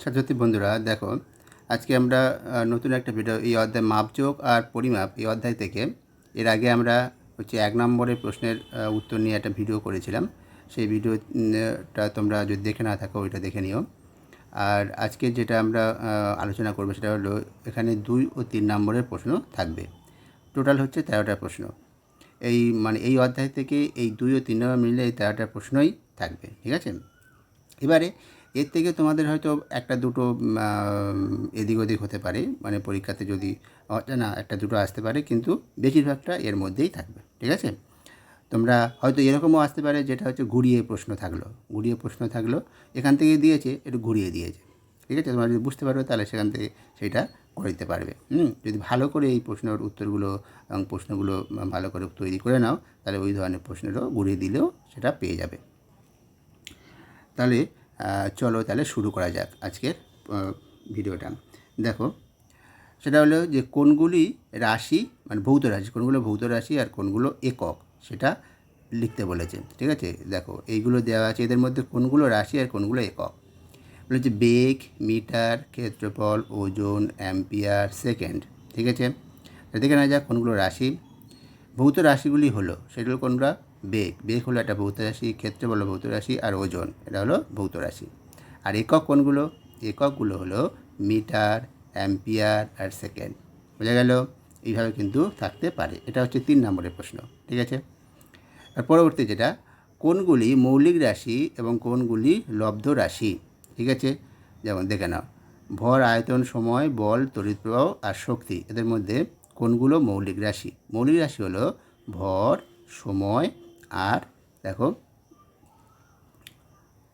ছাত্রছাত্রী বন্ধুরা, দেখো, আজকে আমরা নতুন একটা ভিডিও এই অধ্যায় মাপযোগ আর পরিমাপ, এই অধ্যায় থেকে এর আগে আমরা হচ্ছে এক নম্বরের প্রশ্নের উত্তর নিয়ে একটা ভিডিও করেছিলাম। সেই ভিডিওটা তোমরা যদি দেখে না থাকো, ওইটা দেখে নিও। আর আজকে যেটা আমরা আলোচনা করব সেটা হলো, এখানে দুই ও তিন নম্বরের প্রশ্ন থাকবে। টোটাল হচ্ছে তেরোটা প্রশ্ন। এই মানে এই অধ্যায় থেকে এই দুই ও তিন নম্বর মিলে এই তেরোটা প্রশ্নই থাকবে, ঠিক আছে? এবারে এর থেকে তোমাদের হয়তো একটা দুটো এদিক ওদিক হতে পারে। মানে পরীক্ষাতে যদি না, একটা দুটো আসতে পারে, কিন্তু বেশিরভাগটা এর মধ্যেই থাকবে, ঠিক আছে? তোমরা হয়তো এরকমও আসতে পারে, যেটা হচ্ছে ঘুরিয়ে প্রশ্ন থাকল। ঘুরিয়ে প্রশ্ন থাকল, এখান থেকে দিয়েছে, একটু ঘুরিয়ে দিয়েছে, ঠিক আছে? তোমরা যদি বুঝতে পারো তাহলে সেখান থেকে সেটা করে দিতে পারবে, হুম? যদি ভালো করে এই প্রশ্নের উত্তরগুলো, এবং প্রশ্নগুলো ভালো করে তৈরি করে নাও, তাহলে ওই ধরনের প্রশ্নেরও ঘুরিয়ে দিলেও সেটা পেয়ে যাবে। তাহলে চলো তাহলে শুরু করা যাক আজকের ভিডিওটা। দেখো, সেটা হলো যে কোনগুলি রাশি মানে ভৌত রাশি, কোনগুলো ভৌত রাশি আর কোনগুলো একক, সেটা লিখতে বলেছে, ঠিক আছে? দেখো, এইগুলো দেওয়া আছে, এদের মধ্যে কোনগুলো রাশি আর কোনগুলো একক? বলেছে বেগ, মিটার, ক্ষেত্রফল, ওজন, অ্যাম্পিয়ার, সেকেন্ড, ঠিক আছে? দেখে না যাক কোনগুলো রাশি। ভৌত রাশিগুলি হলো, সেগুলো কোনটা বেগ। বেগ হলো একটা ভৌত রাশি হলো ভৌত রাশি আর ওজন, এটা হলো ভৌত রাশি। আর একক কোনগুলো? এককগুলো হলো মিটার, অ্যাম্পিয়ার আর সেকেন্ড। বোঝা গেল? এইভাবে কিন্তু থাকতে পারে। এটা হচ্ছে তিন নম্বরের প্রশ্ন, ঠিক আছে? আর পরবর্তী যেটা, কোনগুলি মৌলিক রাশি এবং কোনগুলি লব্ধ রাশি, ঠিক আছে? যেমন দেখে নাও, ভর, আয়তন, সময়, বল, তড়িৎ প্রবাহ আর শক্তি, এদের মধ্যে কোনগুলো মৌলিক রাশি? মৌলিক রাশি হলো ভর, সময় আর দেখো,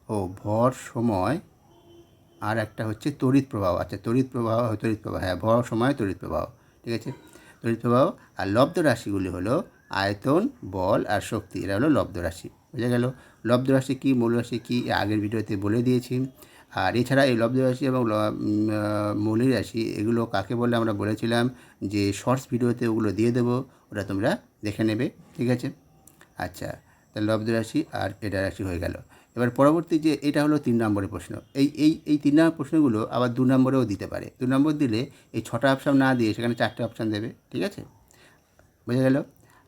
ও ভর সময় আর একটা হচ্ছে তড়িৎ প্রবাহ। আচ্ছা তড়িৎ প্রবাহ তড়িৎ প্রবাহ হ্যাঁ ভর সময়, তড়িৎ প্রবাহ, ঠিক আছে? তড়িৎ প্রবাহ আর লব্ধ রাশিগুলি হলো আয়তন, বল আর শক্তি। এরা হলো লব্ধ রাশি, বোঝা গেল? লব্ধ রাশি কী, মূল রাশি কী আগের ভিডিওতে বলে দিয়েছি। আর এছাড়া এই লব্ধ রাশি এবং মৌলিক রাশি, এগুলো কাকে বলে আমরা বলেছিলাম? যে শর্টস ভিডিওতে ওগুলো দিয়ে দেবো, ওটা তোমরা দেখে নেবে, ঠিক আছে? আচ্ছা তাহলে লব্ধ রাশি আর এটা রাশি হয়ে গেল। এবার পরবর্তী যে এটা হলো তিন নম্বরের প্রশ্ন। এই এই এই তিন নম্বর প্রশ্নগুলো আবার দু নম্বরেও দিতে পারে। দু নম্বর দিলে এই ছটা অপশান না দিয়ে সেখানে চারটে অপশান দেবে, ঠিক আছে? বোঝা গেল?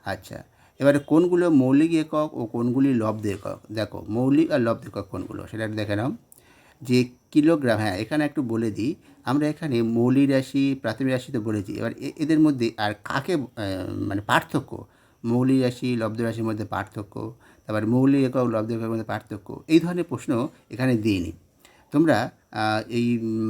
আচ্ছা এবারে কোনগুলো মৌলিক একক ও কোনগুলি লব্ধ একক? দেখো, মৌলিক আর লব্ধ একক কোনগুলো সেটা দেখে নাও। যে কিলোগ্রাম হ্যাঁ এখানে একটু বলে দিই, আমরা এখানে মৌলিক রাশি, প্রাথমিক রাশি তো বলেছি। এবার এদের মধ্যে আর কাকে মানে পার্থক্য? মৌলিক রাশি, লব্ধ রাশির মধ্যে পার্থক্য, তারপর মৌলিক একক, লব্ধ এককের মধ্যে পার্থক্য, এই ধরনের প্রশ্ন এখানে দিইনি তোমরা এই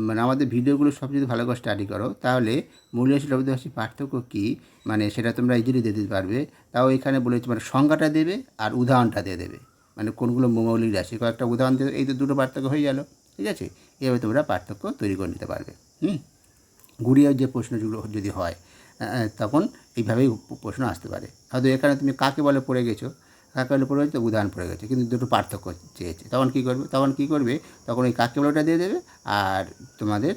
মানে আমাদের ভিডিওগুলো সব যদি ভালো করে স্টাডি করো, তাহলে মৌলিক রাশি, লব্ধ রাশি পার্থক্য কী? মানে সেটা তোমরা ইজিলি দিতে পারবে। তাও এখানে বলেছি মানে সংজ্ঞাটা দেবে আর উদাহরণটা দিয়ে দেবে। মানে কোনগুলো মৌলিক রাশি, কয়েকটা উদাহরণ দেবে এই তো দুটো পার্থক্য হয়ে গেল, ঠিক আছে? এভাবে তোমরা পার্থক্য তৈরি করে নিতে পারবে। হুম? গুড়িয়ার যে প্রশ্নগুলো যদি হয় তখন এইভাবেই প্রশ্ন আসতে পারে। হয়তো এখানে তুমি কাকে বলে পড়ে গেছো? কাকে বলে পড়ে গেছো? উদাহরণ পড়ে গেছে। কিন্তু দুটো পার্থক্য চেয়েছে। তখন কী করবে? তখন কী করবে? তখন ওই কাকে বলেটা দিয়ে দেবে আর তোমাদের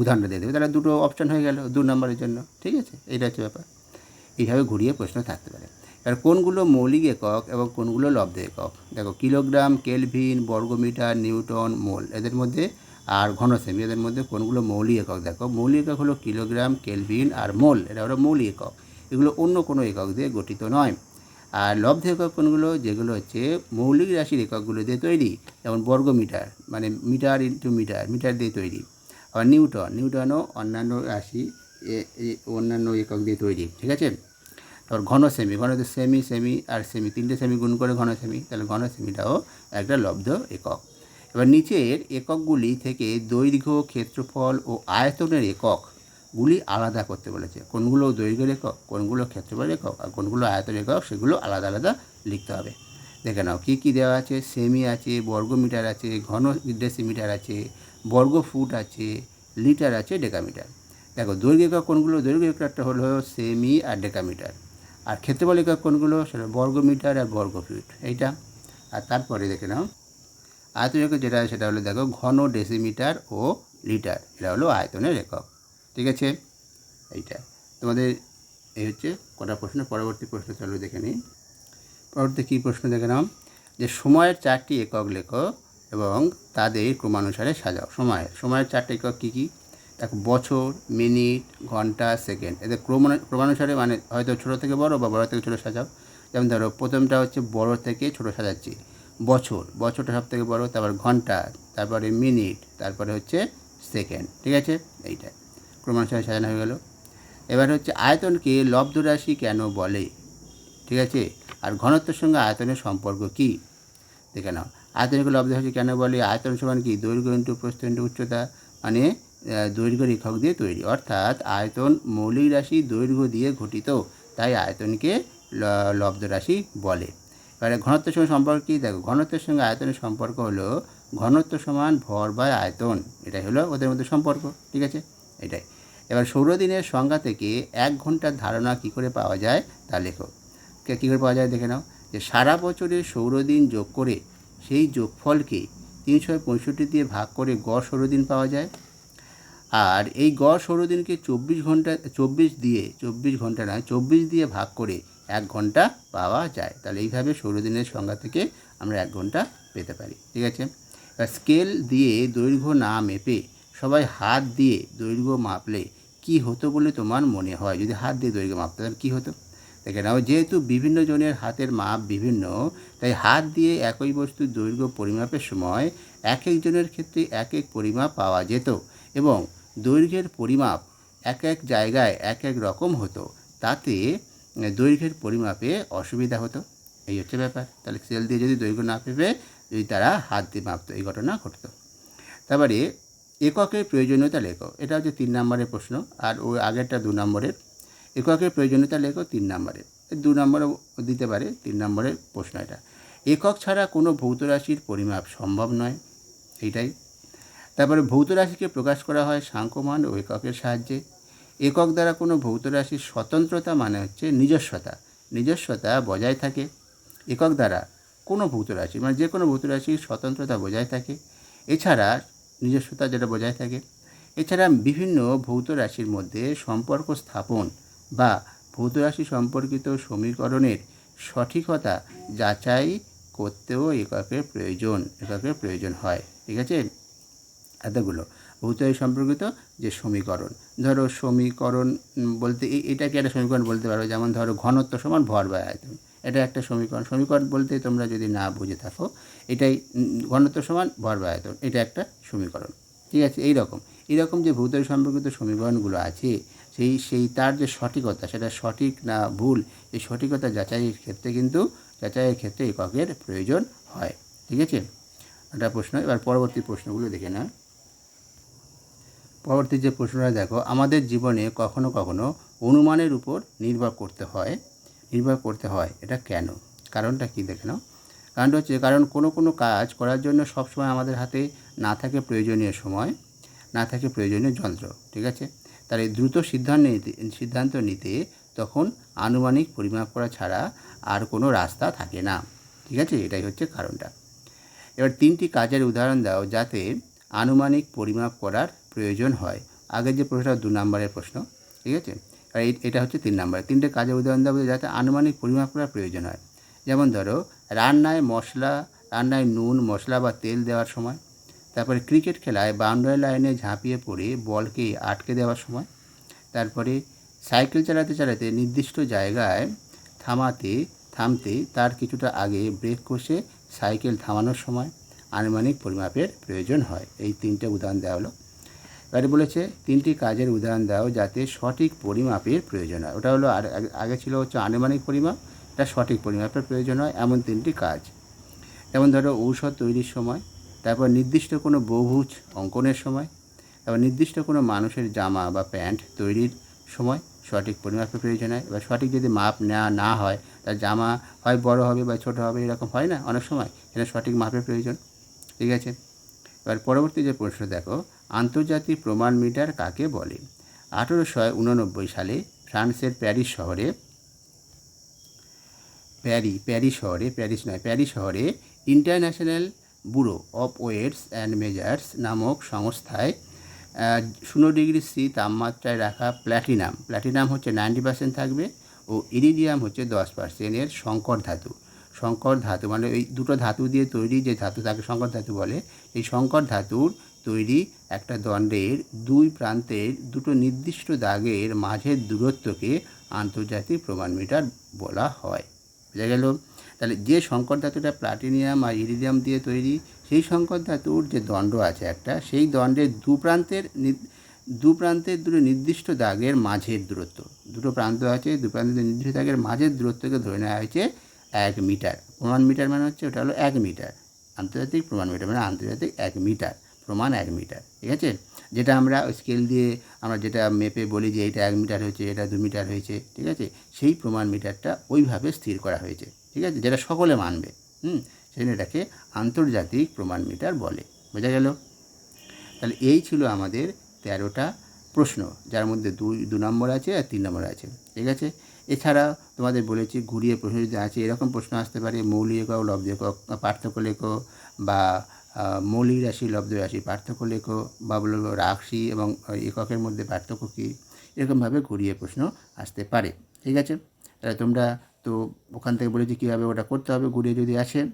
উদাহরণটা দিয়ে দেবে। তাহলে দুটো অপশান হয়ে গেল দু নম্বরের জন্য। ঠিক আছে? এইটা হচ্ছে ব্যাপার। এইভাবে ঘুরিয়ে প্রশ্ন থাকতে পারে। এবার কোনগুলো মৌলিক একক এবং কোনগুলো লব্ধ একক? দেখো, কিলোগ্রাম, কেলভিন, বর্গমিটার, নিউটন, মোল। এদের মধ্যে আর ঘনসেমি এদের মধ্যে কোনগুলো মৌলিক একক? দেখো, মৌলিক একক হলো কিলোগ্রাম, কেলভিন আর মোল এটা হলো মৌলিক একক। এগুলো অন্য কোনো একক দিয়ে গঠিত নয়। আর লব্ধ একক কোনগুলো? যেগুলো হচ্ছে মৌলিক রাশির এককগুলো দিয়ে তৈরি, যেমন বর্গ মিটার মানে মিটার ইন্টু মিটার মিটার দিয়ে তৈরি। আবার নিউটন, নিউটনও অন্যান্য রাশি অন্যান্য একক দিয়ে তৈরি, ঠিক আছে? তারপর ঘন সেমি ঘন সেমি সেমি আর সেমি তিনটে সেমি গুণ করে ঘন সেমি তাহলে ঘন সেমিটাও একটা লব্ধ একক। এবার নিচের এককগুলি থেকে দৈর্ঘ্য, ক্ষেত্রফল ও আয়তনের এককগুলি আলাদা করতে বলেছে। কোনগুলো দৈর্ঘ্যের একক, কোনগুলো ক্ষেত্রফল একক, আর কোনগুলো আয়তনের একক, সেগুলো আলাদা আলাদা লিখতে হবে। দেখে নাও, কী কী দেওয়া আছে? সেমি আছে, বর্গমিটার আছে, ঘন ডেসিমিটার আছে বর্গ ফুট আছে, লিটার আছে, ডেকামিটার। দেখো, দৈর্ঘ্য একক কোনগুলো? দৈর্ঘ্য এককটা হলো সেমি আর ডেকামিটার। আর ক্ষেত্রফল একক কোনগুলো? সেটা বর্গমিটার আর বর্গ ফিট এইটা। আর তারপরে দেখে নাও। আয়তন একক যেটা সেটা হলো দেখো ঘন ডেসিমিটার ও লিটার এটা হলো আয়তনের একক, ঠিক আছে? এইটা। তোমাদের এই হচ্ছে কটা প্রশ্ন, পরবর্তী প্রশ্ন চলো দেখে নিই। পরবর্তী কী প্রশ্ন দেখে যে সময়ের চারটি একক লেখো এবং তাদের ক্রমানুসারে সাজাও। সময়ের সময়ের চারটি একক কী কী? দেখো বছর, মিনিট, ঘণ্টা, সেকেন্ড। এদের ক্রমান, ক্রমানুসারে মানে হয়তো ছোটো থেকে বড় বা বড় থেকে ছোটো সাজাও। যেমন ধরো প্রথমটা হচ্ছে বড় থেকে ছোটো সাজাচ্ছি। বছর, বছরটা সব থেকে বড়, তারপর ঘণ্টা, তারপরে মিনিট, তারপরে হচ্ছে সেকেন্ড, ঠিক আছে? এইটা ক্রমানুসারে সাজানো হয়ে গেল। এবার হচ্ছে আয়তনকে লব্ধ রাশি কেন বলে? ঠিক আছে? আর ঘনত্বের সঙ্গে আয়তনের সম্পর্ক কী? দেখে নাও। আয়তনিক লব্ধ রাশি কেন বলে? আয়তন সমান কি? দৈর্ঘ্য ইন্টু প্রস্থ ইন্টু উচ্চতা মানে দৈর্ঘ্য একক দিয়ে তৈরি। অর্থাৎ আয়তন মৌলিক রাশি দৈর্ঘ্য দিয়ে ঘটিত, তাই আয়তনকে লব্ধ রাশি বলে। এবারে ঘনত্বের সঙ্গে সম্পর্ক কী? দেখো ঘনত্বের সঙ্গে আয়তনের সম্পর্ক হলো ঘনত্ব সমান ভর বা আয়তন। এটাই হলো ওদের মধ্যে সম্পর্ক, ঠিক আছে? এটাই। এবার সৌরদিনের সংজ্ঞা থেকে এক ঘণ্টার ধারণা কী করে পাওয়া যায়? তা লেখো। কে- কী করে পাওয়া যায়? দেখে নাও। যে সারা বছরের সৌরদিন যোগ করে সেই যোগফলকে তিনশো পঁয়ষট্টি দিয়ে ভাগ করে গড় সৌরদিন পাওয়া যায়। আর এই গড় সৌরদিনকে চব্বিশ ঘণ্টা, চব্বিশ দিয়ে, চব্বিশ ঘণ্টা নয়, চব্বিশ দিয়ে ভাগ করে এক ঘণ্টা পাওয়া যায়। তাহলে এইভাবে সৌরদিনের সংজ্ঞা থেকে আমরা এক ঘণ্টা পেতে পারি, ঠিক আছে? স্কেল দিয়ে দৈর্ঘ্য না মেপে সবাই হাত দিয়ে দৈর্ঘ্য মাপলে কি হতো বলে তোমার মনে হয়? যদি হাত দিয়ে দৈর্ঘ্য মাপতে তাহলে কী হতো? দেখে নাও, যেহেতু বিভিন্ন জনের হাতের মাপ বিভিন্ন, তাই হাত দিয়ে একই বস্তুর দৈর্ঘ্য পরিমাপের সময় এক একজনের ক্ষেত্রে এক এক পরিমাপ পাওয়া যেত এবং দৈর্ঘ্যের পরিমাপ এক এক জায়গায় এক এক রকম হতো। তাতে দৈর্ঘ্যের পরিমাপে অসুবিধা হতো। এই হচ্ছে ব্যাপার। তাহলে সেল দিয়ে যদি দৈর্ঘ্য না পেপে, যদি তারা হাত দিয়ে মাপতো, এই ঘটনা ঘটতো। তারপরে এককের প্রয়োজনীয়তা লেখো। এটা হচ্ছে তিন নম্বরের প্রশ্ন, আর ওই আগেরটা দু নম্বরের। এককের প্রয়োজনীয়তা লেখো তিন নম্বরে। দু নম্বরে দিতে পারে, তিন নম্বরের প্রশ্ন এটা। একক ছাড়া কোনো ভৌত রাশির পরিমাপ সম্ভব নয়, এইটাই। তারপরে ভৌত রাশিকে প্রকাশ করা হয় সাংখ্যমান ও এককের সাহায্যে। একক দ্বারা কোনো ভৌত রাশির স্বতন্ত্রতা মানে হচ্ছে নিজস্বতা। নিজস্বতা বজায় থাকে। একক দ্বারা কোনো ভৌত রাশি মানে যে কোনো ভৌত রাশির স্বতন্ত্রতা বজায় থাকে। এছাড়া নিজস্বতা যেটা বজায় থাকে। এছাড়া বিভিন্ন ভৌত রাশির মধ্যে সম্পর্ক স্থাপন বা ভৌত রাশি সম্পর্কিত সমীকরণের সঠিকতা যাচাই করতেও এককের প্রয়োজন এককের প্রয়োজন হয়। ঠিক আছে? এতগুলো। ভৌত সম্পর্কিত যে সমীকরণ। ধরো সমীকরণ বলতে এটাকে একটা সমীকরণ বলতে পারো, যেমন ধরো ঘনত্ব সমান ভর বা আয়তন। এটা একটা সমীকরণ। সমীকরণ বলতে তোমরা যদি না বুঝে থাকো, এটাই ঘনত্ব সমান ভর বা আয়তন। এটা একটা সমীকরণ। ঠিক আছে? এই রকম এইরকম যে ভৌত সম্পর্কিত সমীকরণগুলো আছে, সেই সেই তার যে সঠিকতা, সেটা সঠিক না ভুল, এই সঠিকতা যাচাইয়ের ক্ষেত্রে কিন্তু, যাচাইয়ের ক্ষেত্রে এককের প্রয়োজন হয়। ঠিক আছে? একটা প্রশ্ন। এবার পরবর্তী প্রশ্নগুলো দেখে না পরবর্তী যে প্রশ্নটা, দেখো, আমাদের জীবনে কখনো কখনো অনুমানের উপর নির্ভর করতে হয়। নির্ভর করতে হয়, এটা কেন? কারণটা কি দেখে নাও। কারণটা হচ্ছে, কারণ কোনো কোনো কাজ করার জন্য সবসময় আমাদের হাতে না থাকে প্রয়োজনীয় সময়, না থাকে প্রয়োজনীয় যন্ত্র, ঠিক আছে? তার এই দ্রুত সিদ্ধান্ত নিতে সিদ্ধান্ত নিতে তখন আনুমানিক পরিমাপ করা ছাড়া আর কোনো রাস্তা থাকে না, ঠিক আছে? এটাই হচ্ছে কারণটা। এবার তিনটি কাজের উদাহরণ দাও যাতে আনুমানিক পরিমাপ করার প্রয়োজন হয়। আগের যে প্রশ্নটা দু নম্বরের প্রশ্ন, ঠিক আছে? আর এটা হচ্ছে তিন নম্বর। তিনটে কাজের উদাহরণ দেওয়া যাতে আনুমানিক পরিমাপ করার প্রয়োজন হয়। যেমন ধরো, রান্নায় মশলা, রান্নায় নুন, মশলা বা তেল দেওয়ার সময়, তারপরে ক্রিকেট খেলায় বাউন্ডারি লাইনে ঝাঁপিয়ে পড়ে বলকে আটকে দেওয়ার সময়, তারপরে সাইকেল চালাতে চালাতে নির্দিষ্ট জায়গায় থামাতে, থামতে তার কিছুটা আগে ব্রেক কষে সাইকেল থামানোর সময় আনুমানিক পরিমাপের প্রয়োজন হয়। এই তিনটে উদাহরণ দেওয়া হলো। এবারে বলেছে, তিনটি কাজের উদাহরণ দাও যাতে সঠিক পরিমাপের প্রয়োজন হয়। ওটা হলো আর আগে- ছিল হচ্ছে আনুমানিক পরিমাপ, এটা সঠিক পরিমাপের প্রয়োজন হয়, এমন তিনটি কাজ। যেমন ধরো ঔষধ তৈরির সময়, তারপর নির্দিষ্ট কোনো বহুভুজ অঙ্কনের সময়, তারপর নির্দিষ্ট কোনো মানুষের জামা বা প্যান্ট তৈরির সময় সঠিক পরিমাপের প্রয়োজন হয়। এবার সঠিক যদি মাপ নেওয়া না হয় তার জামা হয় বড় হবে বা ছোট হবে এরকম হয় না অনেক সময় এটা সঠিক মাপের প্রয়োজন। ঠিক আছে? এবার পরবর্তী যে প্রশ্ন দেখো আন্তর্জাতিক প্রমাণ মিটার কাকে বলে? আঠেরোশো উননব্বই সালে ফ্রান্সের প্যারিস শহরে প্যারি, প্যারিস শহরে, প্যারিস নয়, প্যারিস শহরে international bureau of weights and measures নামক সংস্থায় শূন্য ডিগ্রি সি তাপমাত্রায় রাখা প্ল্যাটিনাম। প্ল্যাটিনাম হচ্ছে নাইনটি পার্সেন্ট থাকবে ও ইরিডিয়াম হচ্ছে দশ পার্সেন্টের সংকর ধাতু। সংকর ধাতু মানে ওই দুটো ধাতু দিয়ে তৈরি যে ধাতু, তাকে সংকর ধাতু বলে। এই সংকর ধাতুর তৈরি একটা দণ্ডের দুই প্রান্তের দুটো নির্দিষ্ট দাগের মাঝের দূরত্বকে আন্তর্জাতিক প্রমাণ মিটার বলা হয়। বোঝা গেল? তাহলে যে সংকর ধাতুটা প্লাটিনিয়াম আর ইরিডিয়াম দিয়ে তৈরি, সেই সংকর ধাতুর যে দণ্ড আছে একটা, সেই দণ্ডের দু প্রান্তের দু প্রান্তের দুটো নির্দিষ্ট দাগের মাঝের দূরত্ব। দুটো প্রান্ত আছে, দু প্রান্তের নির্দিষ্ট দাগের মাঝের দূরত্বকে ধরে নেওয়া হয়েছে এক মিটার। প্রমাণ মিটার মানে হচ্ছে, ওটা হলো এক মিটার। আন্তর্জাতিক প্রমাণ মিটার মানে আন্তর্জাতিক এক মিটার। প্রমাণ এক মিটার, ঠিক আছে? যেটা আমরা স্কেল দিয়ে আমরা যেটা মেপে বলি যে এটা এক মিটার হয়েছে, এটা দু মিটার হয়েছে, ঠিক আছে? সেই প্রমাণ মিটারটা ওইভাবে স্থির করা হয়েছে, ঠিক আছে? যেটা সকলে মানবে, হুম? সেই এটাকে আন্তর্জাতিক প্রমাণ মিটার বলে, বোঝা গেল? তাহলে এই ছিল আমাদের তেরোটা প্রশ্ন, যার মধ্যে দুই, দু নম্বর আছে আর তিন নম্বর আছে, ঠিক আছে? এছাড়া তোমাদের বলেছি ঘুরিয়ে প্রশ্ন যদি আছে, এরকম প্রশ্ন আসতে পারে, মৌলিক লব্ধ পার্থক্য লেখো বা মৌলিক রাশি, লব্ধ রাশি, পার্থক্য লেখো বা বলো রাশি এবং এককের মধ্যে পার্থক্য কী? এরকমভাবে ঘুরিয়ে প্রশ্ন আসতে পারে। ঠিক আছে? তাহলে তোমরা তো ওখান থেকে বলেছি কীভাবে ওটা করতে হবে, ঘুরিয়ে যদি আসে,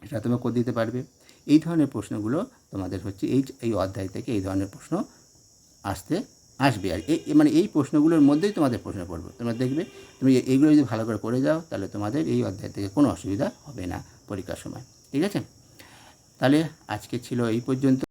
সেটা তোমরা করে দিতে পারবে। এই ধরনের প্রশ্নগুলো তোমাদের হচ্ছে এই এই অধ্যায় থেকে এই ধরনের প্রশ্ন আসতে আসবে আর এই- মানে এই প্রশ্নগুলোর মধ্যেই তোমাদের প্রশ্ন পড়বে তোমরা দেখবে, তুমি এইগুলো যদি ভালো করে করে যাও, তাহলে তোমাদের এই অধ্যায় থেকে কোনো অসুবিধা হবে না পরীক্ষার সময়। ঠিক আছে? তাহলে আজকে ছিল এই পর্যন্ত।